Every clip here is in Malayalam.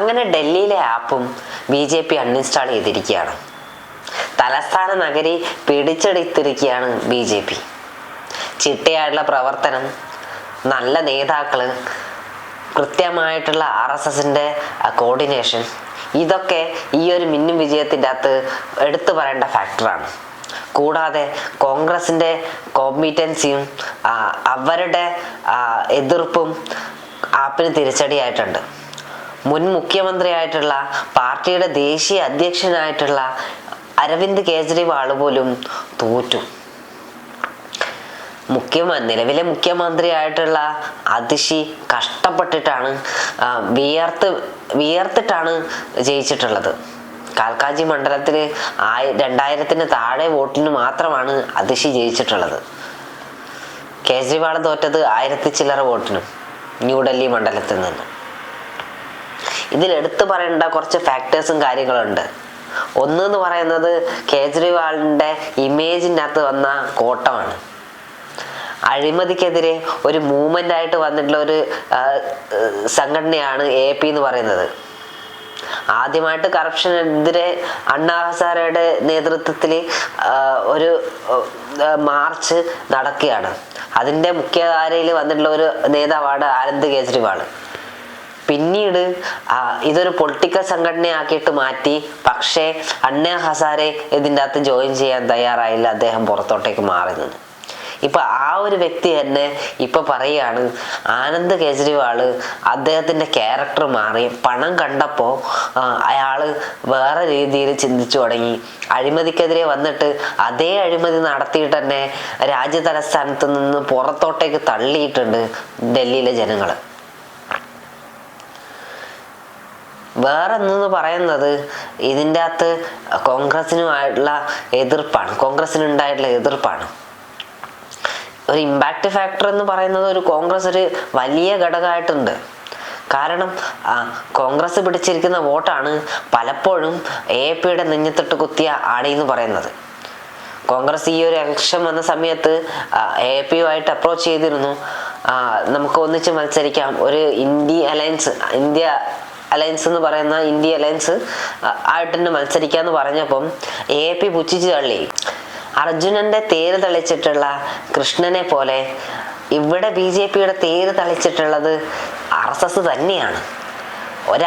അങ്ങനെ ഡൽഹിയിലെ ആപ്പും ബി ജെ പി അൺഇൻസ്റ്റാൾ ചെയ്തിരിക്കുകയാണ്. തലസ്ഥാന നഗരി പിടിച്ചെടുത്തിരിക്കുകയാണ് ബി ജെ പി. ചിട്ടയായിട്ടുള്ള പ്രവർത്തനം നല്ല നേതാക്കൾ കൃത്യമായിട്ടുള്ള ആർ എസ് എസിന്റെ കോർഡിനേഷൻ ഇതൊക്കെ ഈ ഒരു മിന്നും വിജയത്തിന്റെ അകത്ത് എടുത്തു പറയേണ്ട ഫാക്ടറാണ് കൂടാതെ കോൺഗ്രസിന്റെ കോമ്പീറ്റൻസിയും അവരുടെ എതിർപ്പും ആപ്പിന് തിരിച്ചടിയായിട്ടുണ്ട്. മുൻ മുഖ്യമന്ത്രിയായിട്ടുള്ള പാർട്ടിയുടെ ദേശീയ അധ്യക്ഷനായിട്ടുള്ള അരവിന്ദ് കേജ്രിവാൾ പോലും തോറ്റു. മുഖ്യമ നിലവിലെ മുഖ്യമന്ത്രിയായിട്ടുള്ള അതിശി കഷ്ടപ്പെട്ടിട്ടാണ് വിയർത്ത് വിയർത്തിട്ടാണ് ജയിച്ചിട്ടുള്ളത്. കാൽക്കാജി മണ്ഡലത്തിൽ ആയി രണ്ടായിരത്തിന് താഴെ വോട്ടിന് മാത്രമാണ് അതിശി ജയിച്ചിട്ടുള്ളത്. കേജ്രിവാൾ തോറ്റത് ആയിരത്തി ചില്ലറ വോട്ടിനും ന്യൂഡൽഹി മണ്ഡലത്തിൽ നിന്ന്. ഇതിൽ എടുത്തു പറയേണ്ട കുറച്ച് ഫാക്ടേഴ്സും കാര്യങ്ങളുണ്ട്. ഒന്ന് എന്ന് പറയുന്നത് കേജ്രിവാളിന്റെ ഇമേജിന്റെ അകത്ത് വന്ന കോട്ടമാണ്. അഴിമതിക്കെതിരെ ഒരു മൂവ്മെന്റ് ആയിട്ട് വന്നിട്ടുള്ള ഒരു സംഘടനയാണ് എ പി എന്ന് പറയുന്നത്. ആദ്യമായിട്ട് കറപ്ഷനെതിരെ അണ്ണാ ഹസാരയുടെ നേതൃത്വത്തിൽ ഒരു മാർച്ച് നടക്കുകയാണ്. അതിന്റെ മുഖ്യധാരയിൽ വന്നിട്ടുള്ള ഒരു നേതാവാണ് ആനന്ദ് കേജ്രിവാൾ. പിന്നീട് ഇതൊരു പൊളിറ്റിക്കൽ സംഘടനയാക്കിയിട്ട് മാറ്റി. പക്ഷേ അണ്ണ ഹസാരെ ഇതിന്റെ അകത്ത് ജോയിൻ ചെയ്യാൻ തയ്യാറായില്ല. അദ്ദേഹം പുറത്തോട്ടേക്ക് മാറി നിന്നു. ഇപ്പൊ ആ ഒരു വ്യക്തി തന്നെ ഇപ്പൊ പറയാണ് ആനന്ദ് കേജ്രിവാൾ അദ്ദേഹത്തിന്റെ ക്യാരക്ടർ മാറി. പണം കണ്ടപ്പോൾ അയാൾ വേറെ രീതിയിൽ ചിന്തിച്ചു തുടങ്ങി. അഴിമതിക്കെതിരെ വന്നിട്ട് അതേ അഴിമതി നടത്തിയിട്ട് തന്നെ രാജ്യ നിന്ന് പുറത്തോട്ടേക്ക് തള്ളിയിട്ടുണ്ട് ഡൽഹിയിലെ ജനങ്ങൾ. വേറെ എന്ന് പറയുന്നത്? ഇതിന്റെ അകത്ത് കോൺഗ്രസിനുമായിട്ടുള്ള എതിർപ്പാണ്. കോൺഗ്രസിനുണ്ടായിട്ടുള്ള എതിർപ്പാണ്. ഒരു ഇമ്പാക്റ്റ് ഫാക്ടർ എന്ന് പറയുന്നത് ഒരു കോൺഗ്രസ് ഒരു വലിയ ഘടകമായിട്ടുണ്ട്. കാരണം കോൺഗ്രസ് പിടിച്ചിരിക്കുന്ന വോട്ടാണ് പലപ്പോഴും എ പിയുടെ നെഞ്ഞത്തിട്ട് കുത്തിയ എന്ന് പറയുന്നത്. കോൺഗ്രസ് ഈ ഒരു ഇലക്ഷൻ വന്ന സമയത്ത് എ പി യുമായിട്ട് അപ്രോച്ച് ചെയ്തിരുന്നു നമുക്ക് ഒന്നിച്ച് മത്സരിക്കാം. ഒരു ഇന്ത്യ അലയൻസ് ഇന്ത്യ അലയൻസ് എന്ന് പറയുന്ന ഇന്ത്യ അലയൻസ് ആ, ആയിട്ട് തന്നെ മത്സരിക്കാന്ന് പറഞ്ഞപ്പം എ പി പുച്ഛിച്ച് തള്ളി. അർജുനന്റെ തേര് തളിച്ചിട്ടുള്ള കൃഷ്ണനെ പോലെ ഇവിടെ ബി ജെ പിയുടെ തേര് തളിച്ചിട്ടുള്ളത് ആർ എസ് എസ് തന്നെയാണ്. ഒരു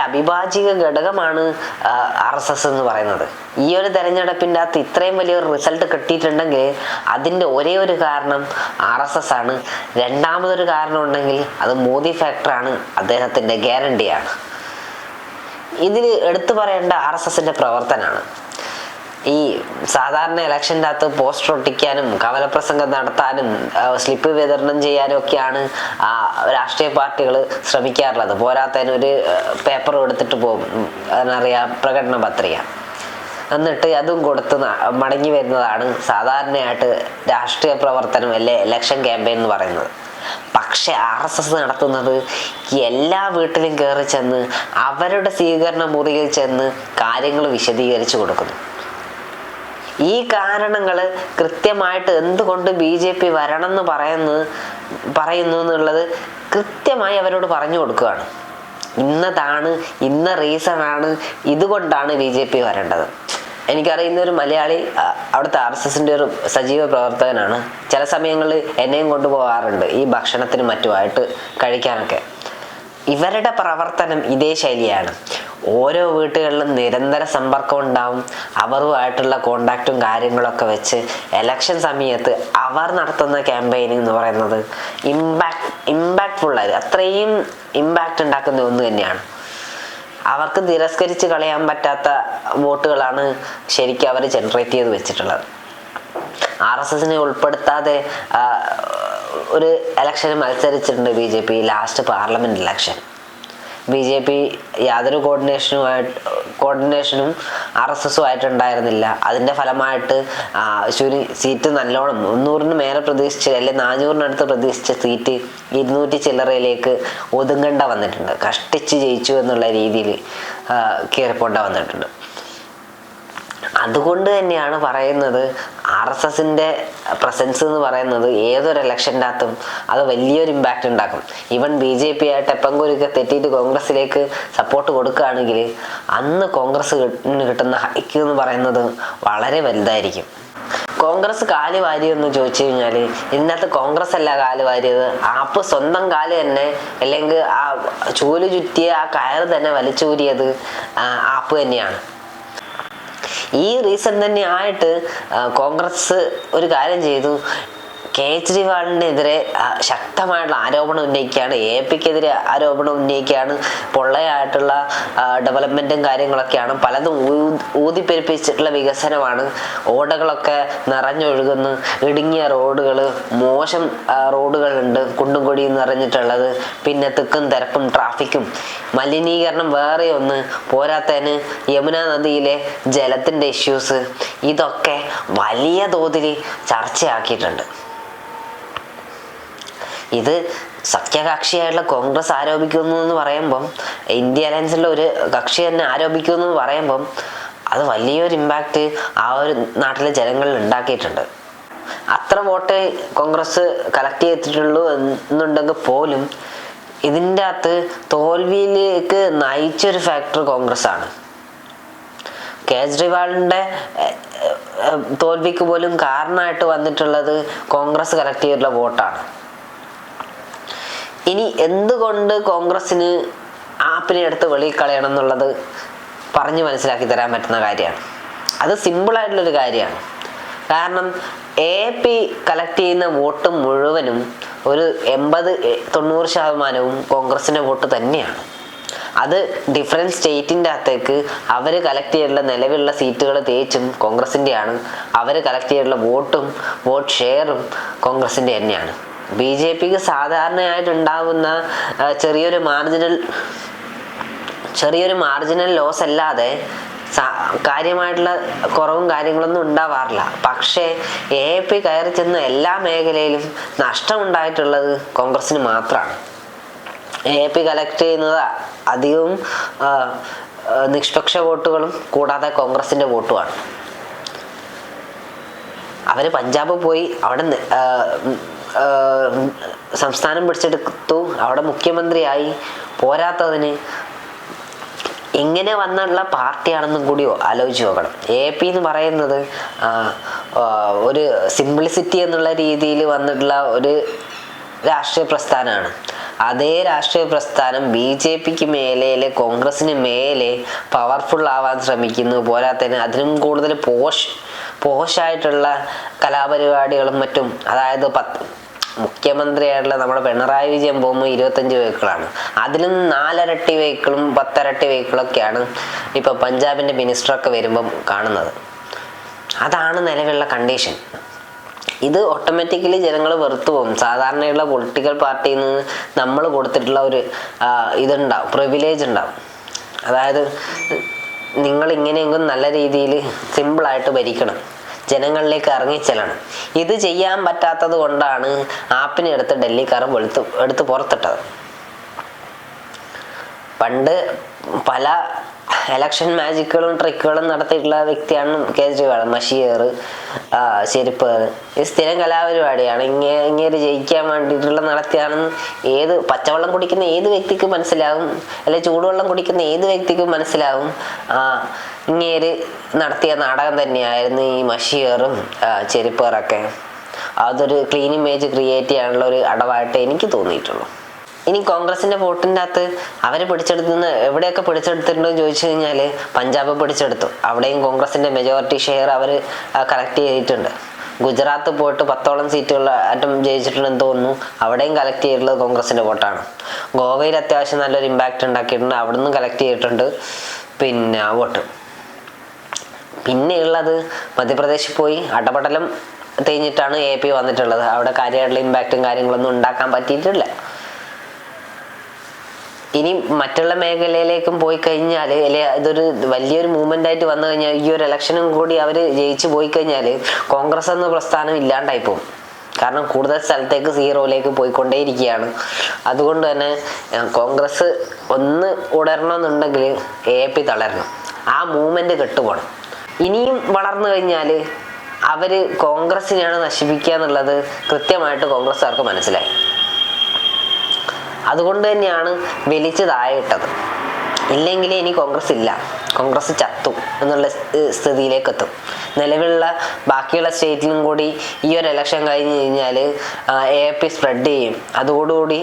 ഘടകമാണ് ആർ എസ് എസ് എന്ന് പറയുന്നത്. ഈ ഒരു തെരഞ്ഞെടുപ്പിന്റെ അകത്ത് ഇത്രയും വലിയൊരു റിസൾട്ട് കിട്ടിയിട്ടുണ്ടെങ്കിൽ അതിന്റെ ഒരേ ഒരു കാരണം ആർ എസ് എസ് ആണ്. രണ്ടാമതൊരു കാരണം ഉണ്ടെങ്കിൽ അത് മോദി ഫാക്ടറാണ് അദ്ദേഹത്തിന്റെ ഗ്യാരണ്ടിയാണ് ഇതിൽ എടുത്തു പറയേണ്ട ആർ എസ് എസിന്റെ പ്രവർത്തനമാണ് ഈ സാധാരണ ഇലക്ഷന്റെ അകത്ത് പോസ്റ്റർ ഒട്ടിക്കാനും കവലപ്രസംഗം നടത്താനും സ്ലിപ്പ് വിതരണം ചെയ്യാനും ഒക്കെയാണ് രാഷ്ട്രീയ പാർട്ടികൾ ശ്രമിക്കാറുള്ളത്. പോരാത്തതിന് ഒരു പേപ്പർ എടുത്തിട്ട് പോകും. അതിനറിയാം പ്രകടന പത്രിക. എന്നിട്ട് അതും കൊടുത്ത് മടങ്ങി വരുന്നതാണ് സാധാരണയായിട്ട് രാഷ്ട്രീയ പ്രവർത്തനം അല്ലെ ഇലക്ഷൻ ക്യാമ്പയിൻ എന്ന് പറയുന്നത്. പക്ഷെ ആർ എസ് എസ് നടത്തുന്നത് എല്ലാ വീട്ടിലും കയറി ചെന്ന് അവരുടെ സ്വീകരണ മുറിയിൽ ചെന്ന് കാര്യങ്ങൾ വിശദീകരിച്ചു കൊടുക്കുന്നു. ഈ കാരണങ്ങൾ കൃത്യമായിട്ട് എന്തുകൊണ്ട് ബി ജെ പി വരണം എന്ന് പറയുന്നത് പറയുന്നു എന്നുള്ളത് കൃത്യമായി അവരോട് പറഞ്ഞു കൊടുക്കുകയാണ്. ഇന്നതാണ് ഇന്ന റീസൺ ആണ് ഇതുകൊണ്ടാണ് ബി ജെ പി വരേണ്ടത്. എനിക്കറിയുന്ന ഒരു മലയാളി അവിടുത്തെ ആർ എസ് എസിന്റെ ഒരു സജീവ പ്രവർത്തകനാണ്. ചില സമയങ്ങളിൽ എന്നെയും കൊണ്ടുപോകാറുണ്ട് ഈ ഭക്ഷണത്തിനും മറ്റുമായിട്ട് കഴിക്കാനൊക്കെ. ഇവരുടെ പ്രവർത്തനം ഇതേ ശൈലിയാണ്. ഓരോ വീട്ടുകളിലും നിരന്തര സമ്പർക്കം ഉണ്ടാവും. അവരുമായിട്ടുള്ള കോണ്ടാക്റ്റും കാര്യങ്ങളൊക്കെ വെച്ച് എലക്ഷൻ സമയത്ത് അവർ നടത്തുന്ന ക്യാമ്പയിനിങ് എന്ന് പറയുന്നത് ഇമ്പാക്ട് ഇമ്പാക്ട് ആയത് അത്രയും ഇമ്പാക്റ്റ് ഉണ്ടാക്കുന്ന ഒന്ന് തന്നെയാണ്. അവർക്ക് തിരസ്കരിച്ച് കളയാൻ പറ്റാത്ത വോട്ടുകളാണ് ശരിക്കും അവർ ജനറേറ്റ് ചെയ്ത് വെച്ചിട്ടുള്ളത്. ആർ എസ് എസിനെ ഉൾപ്പെടുത്താതെ ഒരു ഇലക്ഷന് മത്സരിച്ചിട്ടുണ്ട് B J P last parliament election B J P യാതൊരു കോർഡിനേഷനുമായിട്ട് കോർഡിനേഷനും ആർ എസ് എസും ആയിട്ടുണ്ടായിരുന്നില്ല അതിന്റെ ഫലമായിട്ട് ചുരു സീറ്റ് നല്ലോണം മുന്നൂറിന് മേലെ പ്രതീക്ഷിച്ച് അല്ലെങ്കിൽ നാനൂറിനടുത്ത് പ്രതീക്ഷിച്ച സീറ്റ് ഇരുന്നൂറ്റി ചില്ലറയിലേക്ക് ഒതുങ്ങേണ്ട വന്നിട്ടുണ്ട്. കഷ്ടിച്ച് ജയിച്ചു എന്നുള്ള രീതിയിൽ കയറിപ്പോണ്ട വന്നിട്ടുണ്ട്. അതുകൊണ്ട് തന്നെയാണ് പറയുന്നത് ആർ എസ് എസിന്റെ പ്രസൻസ് എന്ന് പറയുന്നത് ഏതൊരു ഇലക്ഷന്റെ അകത്തും അത് വലിയൊരു ഇമ്പാക്റ്റ് ഉണ്ടാക്കും. ഈവൻ ബി ജെ പി ആയിട്ട് എപ്പങ്കൂരിക്കെ തെറ്റിയിട്ട് കോൺഗ്രസിലേക്ക് സപ്പോർട്ട് കൊടുക്കുകയാണെങ്കിൽ അന്ന് കോൺഗ്രസ് കിട്ടുന്ന- ഹൈക്ക് എന്ന് പറയുന്നത് വളരെ വലുതായിരിക്കും. കോൺഗ്രസ് കാൽ വാരിയെന്ന് ചോദിച്ചു കഴിഞ്ഞാൽ ഇതിനകത്ത് കോൺഗ്രസ് അല്ല കാൽ വാരിയത്. ആപ്പ് സ്വന്തം കാൽ തന്നെ അല്ലെങ്കിൽ ആ ചൂൽ ചുറ്റിയ ആ കയർ തന്നെ വലിച്ചൂരിയത് ആപ്പ് തന്നെയാണ്. ഈ റീസൺ തന്നെ ആയിട്ട് കോൺഗ്രസ് ഒരു കാര്യം ചെയ്തു. കേജ്രിവാളിനെതിരെ ശക്തമായിട്ടുള്ള ആരോപണം ഉന്നയിക്കുകയാണ്. എ പിക്കെതിരെ ആരോപണം ഉന്നയിക്കുകയാണ്. പൊള്ളയായിട്ടുള്ള ഡെവലപ്മെന്റും കാര്യങ്ങളൊക്കെയാണ്. പലതും ഊതിപ്പെരുപ്പിച്ചിട്ടുള്ള വികസനമാണ്. ഓടകളൊക്കെ നിറഞ്ഞൊഴുകുന്നു. ഇടുങ്ങിയ റോഡുകൾ മോശം റോഡുകളുണ്ട് കുണ്ടും കൊടിയും നിറഞ്ഞിട്ടുള്ളത്. പിന്നെ തിക്കും തിരക്കും ട്രാഫിക്കും. മലിനീകരണം വേറെ ഒന്ന്. പോരാത്തതിന് യമുന നദിയിലെ ജലത്തിന്റെ ഇഷ്യൂസ് ഇതൊക്കെ വലിയ തോതിൽ ചർച്ചയാക്കിയിട്ടുണ്ട്. ഇത് സഖ്യകക്ഷിയായിട്ടുള്ള കോൺഗ്രസ് ആരോപിക്കുന്നു എന്ന് പറയുമ്പം ഇന്ത്യ അലയൻസിലെ ഒരു കക്ഷി തന്നെ ആരോപിക്കുന്നു എന്ന് പറയുമ്പം അത് വലിയൊരു ഇമ്പാക്റ്റ് ആ ഒരു നാട്ടിലെ ജനങ്ങളിൽ ഉണ്ടാക്കിയിട്ടുണ്ട്. അത്ര വോട്ട് കോൺഗ്രസ് കളക്ട് ചെയ്തിട്ടുള്ളൂ എന്നുണ്ടെങ്കിൽ പോലും ഇതിന്റെ അകത്ത് തോൽവിയിലേക്ക് നയിച്ചൊരു ഫാക്ടർ കോൺഗ്രസ് ആണ്. കേജ്രിവാളിന്റെ തോൽവിക്ക് പോലും കാരണമായിട്ട് വന്നിട്ടുള്ളത് കോൺഗ്രസ് കളക്ട് ചെയ്തിട്ടുള്ള വോട്ടാണ്. ഇനി എന്തുകൊണ്ട് കോൺഗ്രസിന് ആപ്പിനെ എടുത്ത് വെളിയിൽ കളയണം എന്നുള്ളത് പറഞ്ഞ് മനസ്സിലാക്കി തരാൻ പറ്റുന്ന കാര്യമാണ്. അത് സിമ്പിളായിട്ടുള്ളൊരു കാര്യമാണ്. കാരണം എ പി കളക്ട് ചെയ്യുന്ന വോട്ട് മുഴുവനും ഒരു എൺപത് തൊണ്ണൂറ് ശതമാനവും കോൺഗ്രസിന്റെ വോട്ട് തന്നെയാണ്. അത് ഡിഫറെന്റ് സ്റ്റേറ്റിന്റെ അകത്തേക്ക് അവർ കളക്ട് ചെയ്തിട്ടുള്ള നിലവിലുള്ള സീറ്റുകൾ തേച്ചും കോൺഗ്രസിന്റെയാണ് അവർ കളക്ട് ചെയ്തിട്ടുള്ള വോട്ടും വോട്ട് ഷെയറും കോൺഗ്രസിന്റെ തന്നെയാണ്. ബി ജെ പിക്ക് സാധാരണയായിട്ടുണ്ടാകുന്ന ചെറിയൊരു മാർജിനൽ ചെറിയൊരു മാർജിനൽ ലോസ് അല്ലാതെ കാര്യമായിട്ടുള്ള കുറവും കാര്യങ്ങളൊന്നും ഉണ്ടാവാറില്ല. പക്ഷേ എ പി കയറി ചെന്ന എല്ലാ മേഖലയിലും നഷ്ടമുണ്ടായിട്ടുള്ളത് കോൺഗ്രസിന് മാത്രമാണ്. എ പി കളക്ട് ചെയ്യുന്നത് അധികവും നിഷ്പക്ഷ വോട്ടുകളും കൂടാതെ കോൺഗ്രസിന്റെ വോട്ടുമാണ്. അവർ പഞ്ചാബ് പോയി അവിടെ സംസ്ഥാനം പിടിച്ചെടുത്തു. അവിടെ മുഖ്യമന്ത്രിയായി. പോരാത്തതിന് എങ്ങനെ വന്നുള്ള പാർട്ടിയാണെന്നും കൂടി ആലോചിച്ച് നോക്കണം. എ പി എന്ന് പറയുന്നത് ഒരു സിംപ്ലിസിറ്റി എന്നുള്ള രീതിയിൽ വന്നിട്ടുള്ള ഒരു രാഷ്ട്രീയ പ്രസ്ഥാനമാണ്. അതേ രാഷ്ട്രീയ പ്രസ്ഥാനം ബി ജെ പിക്ക് മേലെ കോൺഗ്രസിന് മേലെ പവർഫുൾ ആവാൻ ശ്രമിക്കുന്നു. പോരാത്തതിന് അതിനും കൂടുതൽ പോഷ് പോഷായിട്ടുള്ള കലാപരിപാടികളും മറ്റും അതായത് പത്ത് മുഖ്യമന്ത്രിയായിട്ടുള്ള നമ്മുടെ പിണറായി വിജയൻ പോകുമ്പോൾ ഇരുപത്തഞ്ച് വെഹിക്കിളാണ്. അതിലും നാലരട്ടി വെഹിക്കിളും പത്തരട്ടി വെഹിക്കിളൊക്കെയാണ് ഇപ്പൊ പഞ്ചാബിന്റെ മിനിസ്റ്ററൊക്കെ വരുമ്പം കാണുന്നത്. അതാണ് നിലവിലുള്ള കണ്ടീഷൻ ഇത് ഓട്ടോമാറ്റിക്കലി ജനങ്ങൾ വെറുത്തു പോകും. സാധാരണയുള്ള പൊളിറ്റിക്കൽ പാർട്ടിയിൽ നിന്ന് നമ്മൾ കൊടുത്തിട്ടുള്ള ഒരു ഇതുണ്ടാവും പ്രിവിലേജ് ഉണ്ടാവും. അതായത് നിങ്ങൾ ഇങ്ങനെയെങ്കിലും നല്ല രീതിയിൽ സിമ്പിളായിട്ട് ഭരിക്കണം. ജനങ്ങളിലേക്ക് ഇറങ്ങിച്ചെല്ലണം ഇത് ചെയ്യാൻ പറ്റാത്തത് കൊണ്ടാണ് ആപ്പിനെ എടുത്ത് ഡൽഹിക്കാരൻ വെളുത്ത് എടുത്ത് പുറത്തിട്ടത്. പണ്ട് പല എലക്ഷൻ മാജിക്കുകളും ട്രിക്കുകളും നടത്തിയിട്ടുള്ള വ്യക്തിയാണ് കേജ്രിവാൾ മഷീർ ചെരുപ്പ്. ഇത് സ്ഥിരം കലാപരിപാടിയാണ്. ഇങ്ങനെ ഇങ്ങനെ ജയിക്കാൻ വേണ്ടിയിട്ടുള്ള നടത്തിയാണെന്ന് ഏത് പച്ചവെള്ളം കുടിക്കുന്ന ഏത് വ്യക്തിക്കും മനസ്സിലാവും അല്ലെ ചൂടുവെള്ളം കുടിക്കുന്ന ഏത് വ്യക്തിക്കും മനസ്സിലാവും. ആ ഇങ്ങേര് നടത്തിയ നാടകം തന്നെയായിരുന്നു ഈ മഷിയറും ചെരുപ്പേറൊക്കെ അതൊരു ക്ലീൻ ഇമേജ് ക്രിയേറ്റ് ചെയ്യാനുള്ള ഒരു അടവായിട്ട് എനിക്ക് തോന്നിയിട്ടുള്ളൂ. ഇനി കോൺഗ്രസിന്റെ വോട്ടിന്റെ അകത്ത് അവർ പിടിച്ചെടുത്തുന്ന എവിടെയൊക്കെ പിടിച്ചെടുത്തിട്ടുണ്ടോ എന്ന് ചോദിച്ചു കഴിഞ്ഞാൽ പഞ്ചാബ് പിടിച്ചെടുത്തു. അവിടെയും കോൺഗ്രസിന്റെ മെജോറിറ്റി ഷെയർ അവർ കളക്ട് ചെയ്തിട്ടുണ്ട്. ഗുജറാത്ത് പോയിട്ട് പത്തോളം സീറ്റുകൾ ആറ്റം ജയിച്ചിട്ടുണ്ടെന്ന് തോന്നുന്നു. അവിടെയും കളക്ട് ചെയ്തിട്ടുള്ളത് കോൺഗ്രസിന്റെ വോട്ടാണ്. ഗോവയിൽ അത്യാവശ്യം നല്ലൊരു ഇമ്പാക്റ്റ് ഉണ്ടാക്കിയിട്ടുണ്ട്. അവിടെ നിന്ന് കളക്ട് ചെയ്തിട്ടുണ്ട്. പിന്നെ വോട്ട്. പിന്നെയുള്ളത് മധ്യപ്രദേശിൽ പോയി. അടപടലം തേഞ്ഞിട്ടാണ് എ പി വന്നിട്ടുള്ളത്. അവിടെ കാര്യമായിട്ടുള്ള ഇമ്പാക്റ്റും കാര്യങ്ങളൊന്നും ഉണ്ടാക്കാൻ പറ്റിയിട്ടില്ല. ഇനി മറ്റുള്ള മേഖലയിലേക്കും പോയി കഴിഞ്ഞാൽ അല്ലെ ഇതൊരു വലിയൊരു മൂവ്മെന്റ് ആയിട്ട് വന്നു കഴിഞ്ഞാൽ ഈ ഒരു ഇലക്ഷനും കൂടി അവർ ജയിച്ചു പോയി കഴിഞ്ഞാൽ കോൺഗ്രസ് എന്ന പ്രസ്ഥാനം ഇല്ലാണ്ടായി പോകും. കാരണം കൂടുതൽ സ്ഥലത്തേക്ക് സീറോയിലേക്ക് പോയിക്കൊണ്ടേയിരിക്കുകയാണ്. അതുകൊണ്ട് തന്നെ കോൺഗ്രസ് ഒന്ന് ഉടരണമെന്നുണ്ടെങ്കിൽ എ പി തളരണം. ആ മൂവ്മെന്റ് കെട്ടുപോകണം ഇനിയും വളർന്നു കഴിഞ്ഞാൽ അവർ കോൺഗ്രസിനെയാണ് നശിപ്പിക്കുക എന്നുള്ളത് കൃത്യമായിട്ട് കോൺഗ്രസ്സുകാർക്ക് മനസ്സിലായി. അതുകൊണ്ട് തന്നെയാണ് വലിച്ചു താഴെയിട്ടത് ഇല്ലെങ്കിൽ ഇനി കോൺഗ്രസ് ഇല്ല. കോൺഗ്രസ് ചത്തു എന്നുള്ള സ്ഥിതിയിലേക്ക് എത്തും നിലവിലുള്ള ബാക്കിയുള്ള സ്റ്റേറ്റിലും കൂടി ഈ ഒരു ഇലക്ഷൻ കഴിഞ്ഞ് കഴിഞ്ഞാൽ എ പി സ്പ്രെഡ് ചെയ്യും. അതോടുകൂടി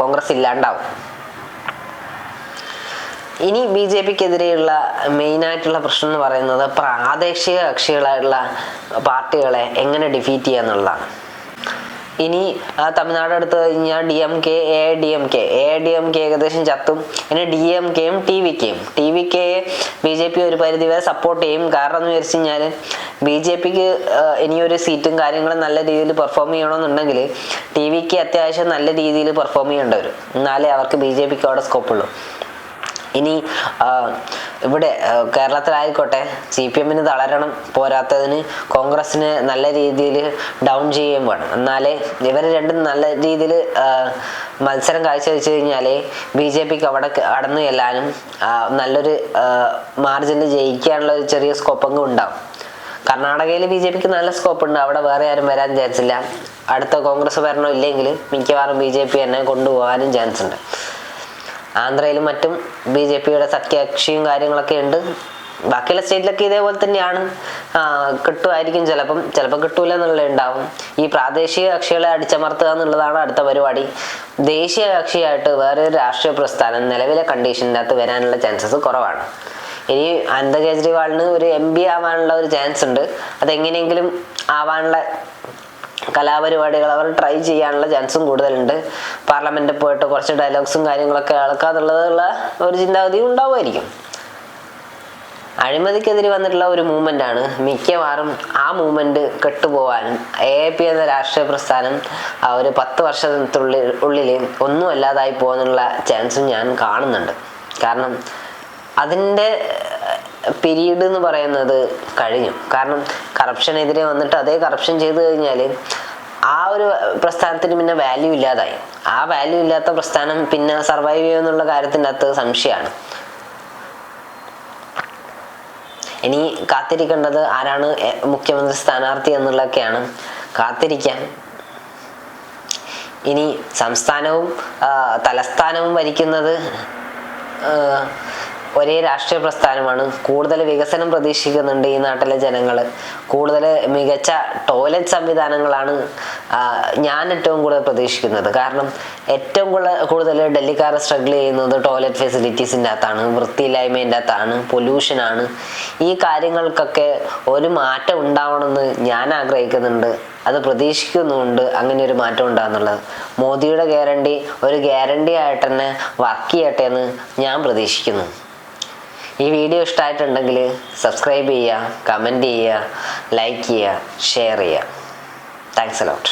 കോൺഗ്രസ് ഇല്ലാണ്ടാവും. ഇനി ബി ജെ പിക്കെതിരെയുള്ള മെയിനായിട്ടുള്ള പ്രശ്നം എന്ന് പറയുന്നത് പ്രാദേശിക കക്ഷികളായിട്ടുള്ള പാർട്ടികളെ എങ്ങനെ ഡിഫീറ്റ് ചെയ്യുക എന്നുള്ളതാണ് ഇനി തമിഴ്നാട് എടുത്തു കഴിഞ്ഞാൽ D M K A D M K A D M K ഏകദേശം ചത്തും. ഇനി ഡി എം കെയും ടി വി കെയും ടി വി കെയെ ബി ജെ പി ഒരു പരിധി വരെ സപ്പോർട്ട് ചെയ്യും. കാരണം എന്ന് വിചാരിച്ചു കഴിഞ്ഞാൽ ബി ജെ പിക്ക് ഇനിയൊരു സീറ്റും കാര്യങ്ങളും നല്ല രീതിയിൽ പെർഫോം ചെയ്യണമെന്നുണ്ടെങ്കിൽ ടി വിക്ക് അത്യാവശ്യം നല്ല രീതിയിൽ പെർഫോം ചെയ്യേണ്ടി വരും എന്നാലേ അവർക്ക് ബി ജെ പിക്ക് അവിടെ സ്കോപ്പുള്ളൂ ഇനി ഇവിടെ കേരളത്തിലായിക്കോട്ടെ സി പി എമ്മിന് തളരണം പോരാത്തതിന് കോൺഗ്രസിന് നല്ല രീതിയിൽ ഡൗൺ ചെയ്യുകയും വേണം. എന്നാലേ ഇവർ രണ്ടും നല്ല രീതിയിൽ മത്സരം കാഴ്ചവെച്ച് കഴിഞ്ഞാലേ ബി ജെ പിക്ക് അവിടെ കടന്നു ചെല്ലാനും നല്ലൊരു മാർജിനിൽ ജയിക്കാനുള്ള ഒരു ചെറിയ സ്കോപ്പങ്ങും ഉണ്ടാവും. കർണാടകയിൽ ബി ജെ പിക്ക് നല്ല സ്കോപ്പ് ഉണ്ട്. അവിടെ വേറെ ആരും വരാൻ ചാൻസ് ഇല്ല. അടുത്ത കോൺഗ്രസ് ഭരണം ഇല്ലെങ്കിൽ മിക്കവാറും ബി ജെ പി തന്നെ കൊണ്ടുപോകാനും ചാൻസ് ഉണ്ട്. ആന്ധ്രയിലും മറ്റും ബി ജെ പിയുടെ സഖ്യകക്ഷിയും കാര്യങ്ങളൊക്കെ ഉണ്ട്. ബാക്കിയുള്ള സ്റ്റേറ്റിലൊക്കെ ഇതേപോലെ തന്നെയാണ്. കിട്ടുമായിരിക്കും ചിലപ്പം. ചിലപ്പോൾ കിട്ടൂല എന്നുള്ള ഉണ്ടാവും. ഈ പ്രാദേശിക കക്ഷികളെ അടിച്ചമർത്തുക എന്നുള്ളതാണ് അടുത്ത പരിപാടി. ദേശീയ കക്ഷിയായിട്ട് വേറെ ഒരു രാഷ്ട്രീയ പ്രസ്ഥാനം നിലവിലെ കണ്ടീഷനകത്ത് വരാനുള്ള ചാൻസസ് കുറവാണ്. ഇനി അനന്ത കേജ്രിവാളിന് ഒരു എം പി ആവാനുള്ള ഒരു ചാൻസ് ഉണ്ട് അതെങ്ങനെയെങ്കിലും ആവാനുള്ള കലാപരിപാടികൾ അവർ ട്രൈ ചെയ്യാനുള്ള ചാൻസും കൂടുതലുണ്ട്. പാർലമെന്റിൽ പോയിട്ട് കുറച്ച് ഡയലോഗ്സും കാര്യങ്ങളൊക്കെ ആൾക്കാന്നുള്ളതുള്ള ഒരു ചിന്താഗതിയും ഉണ്ടാവുമായിരിക്കും. അഴിമതിക്കെതിരെ വന്നിട്ടുള്ള ഒരു മൂവ്മെന്റ് ആണ്. മിക്കവാറും ആ മൂവ്മെന്റ് കെട്ടുപോവാനും എ പി എന്ന രാഷ്ട്രീയ പ്രസ്ഥാനം ആ ഒരു പത്ത് വർഷത്തിനുള്ളിൽ ഉള്ളിൽ ഒന്നും അല്ലാതായി പോകാനുള്ള ചാൻസും ഞാൻ കാണുന്നുണ്ട്. കാരണം അതിന്റെ പീരീഡ് എന്ന് പറയുന്നത് കഴിഞ്ഞു. കാരണം കറപ്ഷനെതിരെ വന്നിട്ട് അതേ കറപ്ഷൻ ചെയ്തു കഴിഞ്ഞാൽ ആ ഒരു പ്രസ്ഥാനത്തിന് പിന്നെ വാല്യൂ ഇല്ലാതായി. ആ വാല്യൂ ഇല്ലാത്ത പ്രസ്ഥാനം പിന്നെ സർവൈവ് ചെയ്യുമെന്നുള്ള കാര്യത്തിന്റെ അകത്ത് സംശയമാണ്. ഇനി കാത്തിരിക്കേണ്ടത് ആരാണ് മുഖ്യമന്ത്രി സ്ഥാനാർത്ഥി എന്നുള്ളതൊക്കെയാണ് കാത്തിരിക്കാൻ. ഇനി സംസ്ഥാനവും തലസ്ഥാനവും ഭരിക്കുന്നത് ഒരേ രാഷ്ട്രീയ പ്രസ്ഥാനമാണ്. കൂടുതൽ വികസനം പ്രതീക്ഷിക്കുന്നുണ്ട് ഈ നാട്ടിലെ ജനങ്ങൾ കൂടുതൽ മികച്ച ടോയ്ലറ്റ് സംവിധാനങ്ങളാണ് ഞാൻ ഏറ്റവും കൂടുതൽ പ്രതീക്ഷിക്കുന്നത്. കാരണം ഏറ്റവും കൂടുതൽ ഡൽഹിക്കാർ സ്ട്രഗിൾ ചെയ്യുന്നത് ടോയ്ലറ്റ് ഫെസിലിറ്റീസിന്റെ അകത്താണ് വൃത്തിയില്ലായ്മേന്റെ അകത്താണ് പൊല്യൂഷനാണ് ഈ കാര്യങ്ങൾക്കൊക്കെ ഒരു മാറ്റം ഉണ്ടാവണമെന്ന് ഞാൻ ആഗ്രഹിക്കുന്നുണ്ട്. അത് പ്രതീക്ഷിക്കുന്നുമുണ്ട്. അങ്ങനെ ഒരു മാറ്റം ഉണ്ടാകുന്നുള്ളത് മോദിയുടെ ഗ്യാരണ്ടി ഒരു ഗ്യാരണ്ടി ആയിട്ട് തന്നെ വർക്ക് ചെയ്യട്ടെ എന്ന് ഞാൻ പ്രതീക്ഷിക്കുന്നു. ഈ വീഡിയോ ഇഷ്ടമായിട്ടുണ്ടെങ്കിൽ സബ്സ്ക്രൈബ് ചെയ്യുക കമന്റ് ചെയ്യുക ലൈക്ക് ചെയ്യുക ഷെയർ ചെയ്യുക. Thanks a lot